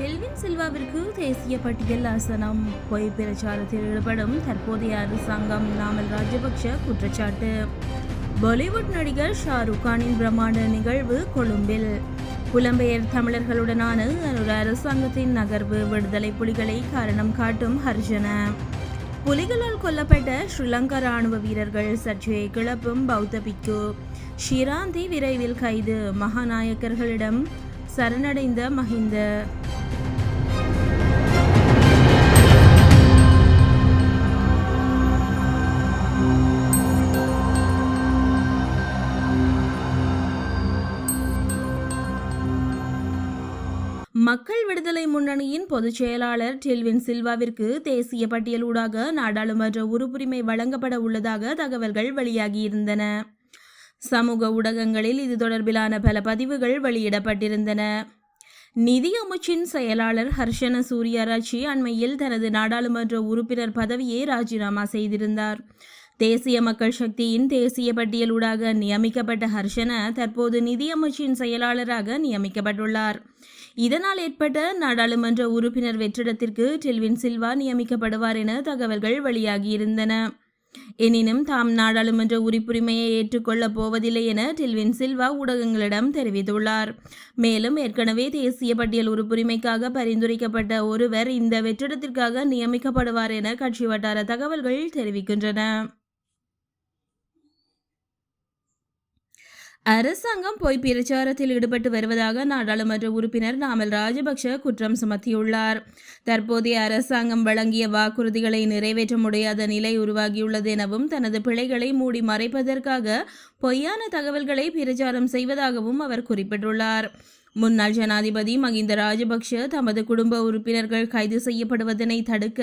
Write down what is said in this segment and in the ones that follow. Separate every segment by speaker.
Speaker 1: டெல்வின் சில்வாவிற்கு தேசிய பட்டியல் ஆசனம். பொய் பிரச்சாரத்தில் ஈடுபடும் தற்போதைய அரசாங்கம் நாமல் ராஜபக்ஷ குற்றச்சாட்டு. பாலிவுட் நடிகர் ஷாருக் கானின் பிரம்மாண்ட நிகழ்வு கொழும்பில். புலம்பெயர் தமிழர்களுடனான ஒரு அரசாங்கத்தின் நகர்வு விடுதலை புலிகளை காரணம் காட்டும் ஹர்ஜன. புலிகளால் கொல்லப்பட்ட ஸ்ரீலங்கா ராணுவ வீரர்கள் சர்ச்சையை கிளப்பும் பௌத்த பிக்கு ஷிராந்தி விரைவில் கைது மகாநாயக்கர்களிடம் சரணடைந்த மஹிந்த. மக்கள் விடுதலை முன்னணியின் பொதுச் செயலாளர் டெல்வின் சில்வாவிற்கு தேசிய பட்டியலூடாக நாடாளுமன்ற உறுப்புரிமை வழங்கப்பட உள்ளதாக தகவல்கள் வெளியாகியிருந்தன. சமூக ஊடகங்களில் இது தொடர்பிலான பல பதிவுகள் வெளியிடப்பட்டிருந்தன. நிதியமைச்சின் செயலாளர் ஹர்ஷன சூரியராட்சி அண்மையில் தனது நாடாளுமன்ற உறுப்பினர் பதவியை ராஜினாமா செய்திருந்தார். தேசிய மக்கள் சக்தியின் தேசிய பட்டியலூடாக நியமிக்கப்பட்ட ஹர்ஷன தற்போது நிதியமைச்சின் செயலாளராக நியமிக்கப்பட்டுள்ளார். இதனால் ஏற்பட்ட நாடாளுமன்ற உறுப்பினர் வெற்றிடத்திற்கு டெல்வின் சில்வா நியமிக்கப்படுவார் என தகவல்கள் வெளியாகியிருந்தன. எனினும் தாம் நாடாளுமன்ற உறுப்புரிமையை ஏற்றுக்கொள்ளப் போவதில்லை என டெல்வின் சில்வா ஊடகங்களிடம் தெரிவித்துள்ளார். மேலும் ஏற்கனவே தேசிய பட்டியல் உறுப்புரிமைக்காக பரிந்துரைக்கப்பட்ட ஒருவர் இந்த வெற்றிடத்திற்காக நியமிக்கப்படுவார் என கட்சி வட்டார தகவல்கள் தெரிவிக்கின்றன. அரசாங்கம் பொய் பிரச்சாரத்தில் ஈடுபட்டு வருவதாக நாடாளுமன்ற உறுப்பினர் நாமல் ராஜபக்ஷ குற்றம் சுமத்தியுள்ளார். தற்போதைய அரசாங்கம் வழங்கிய வாக்குறுதிகளை நிறைவேற்ற முடியாத நிலை உருவாகியுள்ளது எனவும் தனது பிழைகளை மூடி மறைப்பதற்காக பொய்யான தகவல்களை பிரச்சாரம் செய்வதாகவும் அவர் குறிப்பிட்டுள்ளார். முன்னாள் ஜனாதிபதி மகிந்த ராஜபக்ஷ தமது குடும்ப உறுப்பினர்கள் கைது செய்யப்படுவதனை தடுக்க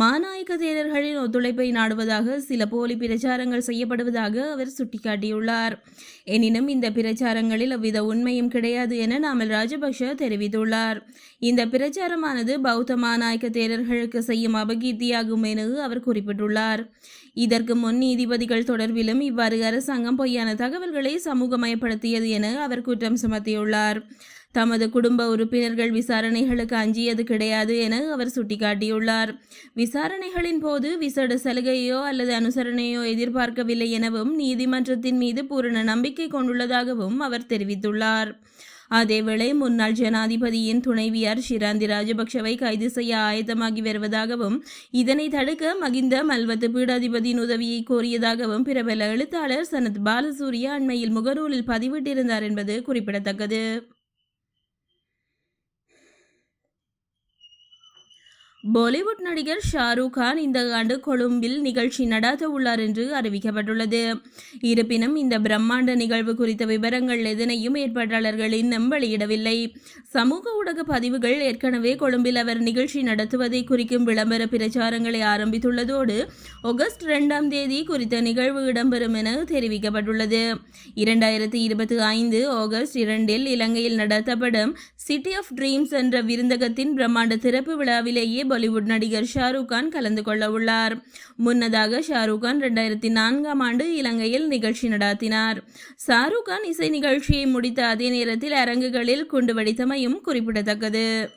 Speaker 1: மாநாயக்க தேரர்களின் ஒத்துழைப்பை நாடுவதாக சில போலி பிரச்சாரங்கள் செய்யப்படுவதாக அவர் சுட்டிக்காட்டியுள்ளார். எனினும் இந்த பிரச்சாரங்களில் அவ்வித உண்மையும் கிடையாது என நாமல் ராஜபக்ஷ தெரிவித்துள்ளார். இந்த பிரச்சாரமானது பௌத்த மாநாயக்க தேரர்களுக்கு செய்யும் அபகீர்த்தியாகும் என அவர் குறிப்பிட்டுள்ளார். இதற்கு முன் நீதிபதிகள் தொடர்பிலும் இவ்வாறு அரசாங்கம் பொய்யான தகவல்களை சமூகமயப்படுத்தியது என அவர் குற்றம் சுமத்தியுள்ளார். தமது குடும்ப உறுப்பினர்கள் விசாரணைகளுக்கு அஞ்சியது கிடையாது என அவர் சுட்டிக்காட்டியுள்ளார். விசாரணைகளின் போது விசேட சலுகையோ அல்லது அனுசரணையோ எதிர்பார்க்கவில்லை எனவும் நீதிமன்றத்தின் மீது பூரண நம்பிக்கை கொண்டுள்ளதாகவும் அவர் தெரிவித்துள்ளார். அதேவேளை முன்னாள் ஜனாதிபதியின் துணைவியார் ஷிராந்தி ராஜபக்ஷவை கைது செய்ய ஆயத்தமாகி வருவதாகவும் இதனை தடுக்க மகிந்த மல்வத்து பீடாதிபதியின் உதவியை கோரியதாகவும் பிரபல எழுத்தாளர் சனத் பாலசூரிய அண்மையில் முகநூலில் பதிவிட்டிருந்தார் என்பது குறிப்பிடத்தக்கது. பாலிவுட் நடிகர் ஷாருக் கான் இந்த ஆண்டு கொழும்பில் நிகழ்ச்சி நடாத்த உள்ளார் என்று அறிவிக்கப்பட்டுள்ளது. இருப்பினும் இந்த பிரம்மாண்ட நிகழ்வு குறித்த விவரங்கள் எதனையும் ஏற்பாட்டாளர்கள் இன்னும் வெளியிடவில்லை. சமூக ஊடக பதிவுகள் ஏற்கனவே கொழும்பில் அவர் நிகழ்ச்சி நடத்துவதை குறிக்கும் விளம்பர பிரச்சாரங்களை ஆரம்பித்துள்ளதோடு ஆகஸ்ட் இரண்டாம் தேதி குறித்த நிகழ்வு இடம்பெறும் என தெரிவிக்கப்பட்டுள்ளது. இரண்டாயிரத்தி இருபத்தி ஐந்து ஆகஸ்ட் இரண்டில் இலங்கையில் நடத்தப்படும் சிட்டி ஆஃப் ட்ரீம்ஸ் என்ற விருந்தகத்தின் பிரம்மாண்ட திறப்பு விழாவிலேயே பாலிவுட் நடிகர் ஷாருக் கான் கலந்து கொள்ள உள்ளார். முன்னதாக ஷாருக் கான் இரண்டாயிரத்தி நான்காம் ஆண்டு இலங்கையில் நிகழ்ச்சி நடாத்தினார். ஷாருக் கான் இசை நிகழ்ச்சியை முடித்த அதே நேரத்தில் அரங்குகளில் குண்டு வெடித்தமையும் குறிப்பிடத்தக்கது.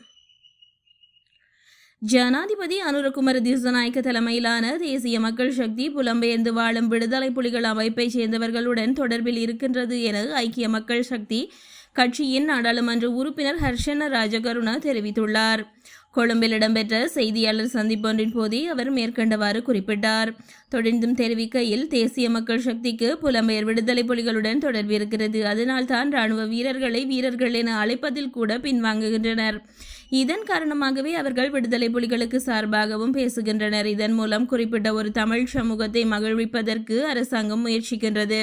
Speaker 1: ஜனாதிபதி அனுரகுமார திசநாயக்க தலைமையிலான தேசிய மக்கள் சக்தி புலம்பெயர்ந்து வாழும் விடுதலை புலிகள் அமைப்பைச் சேர்ந்தவர்களுடன் தொடர்பில் இருக்கின்றது என ஐக்கிய மக்கள் சக்தி கட்சியின் நாடாளுமன்ற உறுப்பினர் ஹர்ஷன ராஜகருணா தெரிவித்துள்ளார். கொழும்பில் இடம்பெற்ற செய்தியாளர் சந்திப்பொன்றின் போதே அவர் மேற்கண்டவாறு குறிப்பிட்டார். தொடர்ந்தும் தெரிவிக்கையில் தேசிய மக்கள் சக்திக்கு புலம்பெயர் விடுதலை புலிகளுடன் தொடர்பு இருக்கிறது. அதனால்தான் ராணுவ வீரர்களை வீரர்கள் என அழைப்பதில் கூட பின்வாங்குகின்றனர். இதன் காரணமாகவே அவர்கள் விடுதலை புலிகளுக்கு சார்பாகவும் பேசுகின்றனர். இதன் மூலம் குறிப்பிட்ட ஒரு தமிழ் சமூகத்தை மகிழ்விப்பதற்கு அரசாங்கம் முயற்சிக்கின்றது.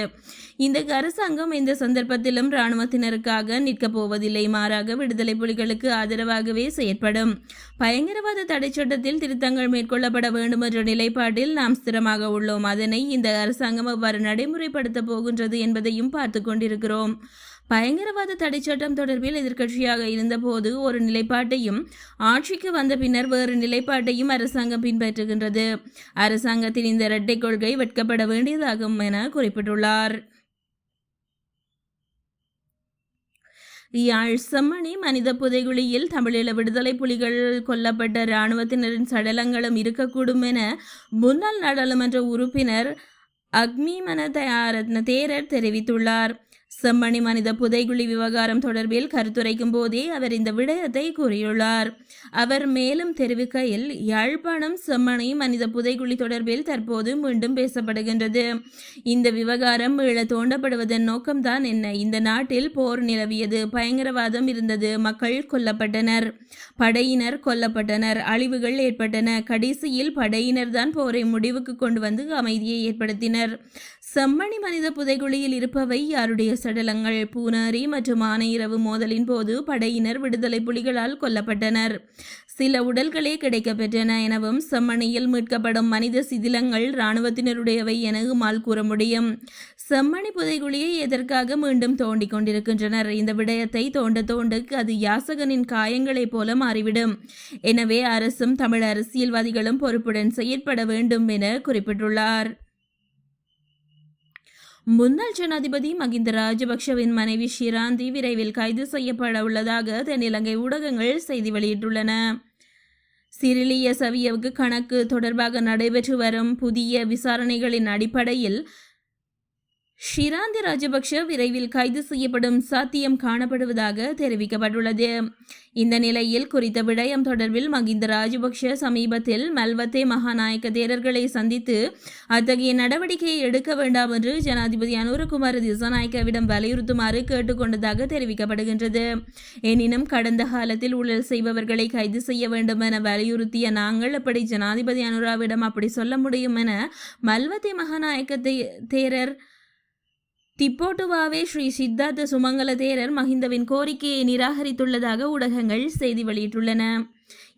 Speaker 1: இந்த அரசாங்கம் இந்த சந்தர்ப்பத்திலும் இராணுவத்தினருக்காக நிற்கப் போவதில்லை. மாறாக விடுதலை புலிகளுக்கு ஆதரவாகவே செயற்படும். பயங்கரவாத தடை சட்டத்தில் திருத்தங்கள் மேற்கொள்ளப்பட வேண்டும் என்ற நிலைப்பாட்டில் நாம் ஸ்திரமாக உள்ளோம். அதனை இந்த அரசாங்கம் அவ்வாறு நடைமுறைப்படுத்தப் போகின்றது என்பதையும் பார்த்து கொண்டிருக்கிறோம். பயங்கரவாத தடை சட்டம் தொடர்பில் எதிர்க்கட்சியாக இருந்தபோது ஒரு நிலைப்பாட்டையும் ஆட்சிக்கு வந்த பின்னர் வேறு நிலைப்பாட்டையும் அரசாங்கம் பின்பற்றுகின்றது. அரசாங்கத்தின் இந்த இரட்டை கொள்கை வெட்கப்பட வேண்டியதாகும் என குறிப்பிட்டுள்ளார். யாழ் செம்மணி மனித புதைகுழியில் தமிழீழ விடுதலை புலிகள் கொல்லப்பட்ட இராணுவத்தினரின் சடலங்களும் இருக்கக்கூடும் என முன்னாள் நாடாளுமன்ற உறுப்பினர் அக்மிமன தயாரத்ன தேரர் தெரிவித்துள்ளார். செம்மணி மனித புதைகுழி விவகாரம் தொடர்பில் கருத்துரைக்கும் போதே அவர் இந்த விடயத்தை கூறியுள்ளார். அவர் மேலும் தெரிவிக்கையில் யாழ்ப்பாணம் செம்மணி மனித புதைகுழி தொடர்பில் தற்போது மீண்டும் பேசப்படுகின்றது. இந்த விவகாரம் மீள தோண்டப்படுவதன் நோக்கம்தான் என்ன? இந்த நாட்டில் போர் நிலவியது பயங்கரவாதம் இருந்தது மக்கள் கொல்லப்பட்டனர் படையினர் கொல்லப்பட்டனர் அழிவுகள் ஏற்பட்டன. கடைசியில் படையினர் தான் போரை முடிவுக்கு கொண்டு வந்து அமைதியை ஏற்படுத்தினர். செம்மணி மனித புதைகுழியில் இருப்பவை யாருடைய சடலங்கள்? பூனாரி மற்றும் ஆனையிரவு மோதலின் போது படையினர் விடுதலை புலிகளால் கொல்லப்பட்டனர். சில உடல்களே கிடைக்கப்பெற்றன எனவும் செம்மணியில் மீட்கப்படும் மனித சிதிலங்கள் இராணுவத்தினருடையவை என கூற முடியும். செம்மணி புதைகுழியை எதற்காக மீண்டும் தோண்டிக் கொண்டிருக்கின்றனர்? இந்த விடயத்தை தோண்ட தோண்டுக்கு அது யாசகனின் காயங்களைப் போல மாறிவிடும். எனவே அரசும் தமிழ் அரசியல்வாதிகளும் பொறுப்புடன் செயற்பட வேண்டும் என குறிப்பிட்டுள்ளார். முன்னாள் ஜனாதிபதி மகிந்த ராஜபக்ஷவின் மனைவி ஷிராந்தி விரைவில் கைது செய்யப்பட உள்ளதாக தென்னிலங்கை ஊடகங்கள் செய்தி வெளியிட்டுள்ளன. சிறிலிய சவியவுக்கு கணக்கு தொடர்பாக நடைபெற்று வரும் புதிய விசாரணைகளின் அடிப்படையில் ஷிராந்தி ராஜபக்ஷ விரைவில் கைது செய்யப்படும் சாத்தியம் காணப்படுவதாக தெரிவிக்கப்பட்டுள்ளது. இந்த நிலையில் குறித்த விடயம் தொடர்பில் மகிந்த ராஜபக்ஷ சமீபத்தில் மல்வத்தே மகாநாயக்க தேரர்களை சந்தித்து அத்தகைய நடவடிக்கையை எடுக்க வேண்டாம் என்று ஜனாதிபதி அனுரகுமார் திசாநாயக்கவிடம் வலியுறுத்துமாறு கேட்டுக்கொண்டதாக தெரிவிக்கப்படுகின்றது. எனினும் கடந்த காலத்தில் ஊழல் செய்பவர்களை கைது செய்ய வேண்டும் என வலியுறுத்திய நாங்கள் அப்படி ஜனாதிபதி அனுராவிடம் அப்படி சொல்ல முடியும் என மல்வத்தே மகாநாயக்க தே- தேரர் திப்போட்டுவாவே ஸ்ரீ சித்தார்த்த சுமங்கல தேரர் மஹிந்தவின் கோரிக்கையை நிராகரித்துள்ளதாக ஊடகங்கள் செய்தி வெளியிட்டுள்ளன.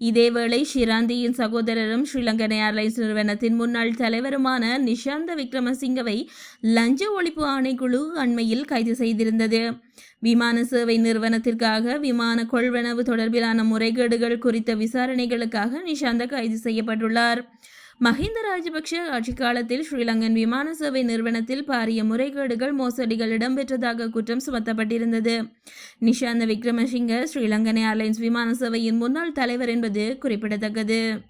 Speaker 1: இதேவேளை ஷிராந்தியின் சகோதரரும் ஸ்ரீலங்கன் ஏர்லைன்ஸ் நிறுவனத்தின் முன்னாள் தலைவருமான நிஷாந்த விக்ரமசிங்கவை லஞ்ச ஒழிப்பு ஆணைக்குழு அண்மையில் கைது செய்திருந்தது. விமான சேவை நிறுவனத்திற்காக விமான கொள்வனவு தொடர்பிலான முறைகேடுகள் குறித்த விசாரணைகளுக்காக நிஷாந்த கைது செய்யப்பட்டுள்ளார். மஹிந்த ராஜபக்ஷ ஆட்சி காலத்தில் ஸ்ரீலங்கன் விமான சேவை நிறுவனத்தில் பாரிய முறைகேடுகள் மோசடிகள் இடம்பெற்றதாக குற்றம் சுமத்தப்பட்டிருந்தது. நிஷாந்த விக்ரமசிங்க ஸ்ரீலங்கன் ஏர்லைன்ஸ் விமான சேவையின் முன்னாள் தலைவர் என்பது குறிப்பிடத்தக்கது.